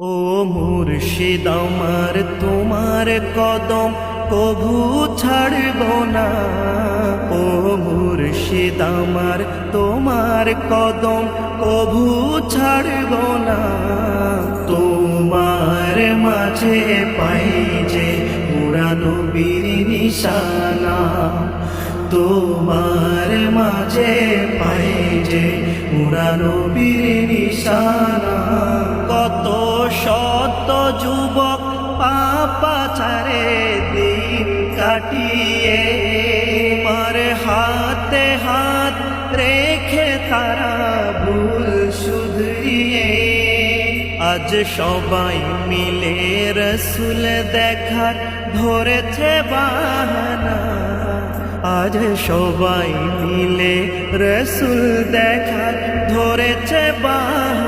ও মুর্শিদ, আমার তোমার কদম কভু ছাড়ব না। ও মুর্শিদ, আমার তোমার কদম কভু ছাড়ব না। তোমার মাঝে পাই যে পুরানো বীর নিশানা। তোমার মাঝে পাই যে পুরানো বীর নিশানা। শত যুবক পাপাচারে দিন কাটিয়ে, মার হাতে হাত রেখে তারা ভুল শুধরিয়ে। আজ সবাই মিলে রসুল দেখার ধরেছে বাহানা। আজ সবাই মিলে রসুল দেখার ধরেছে বাহানা।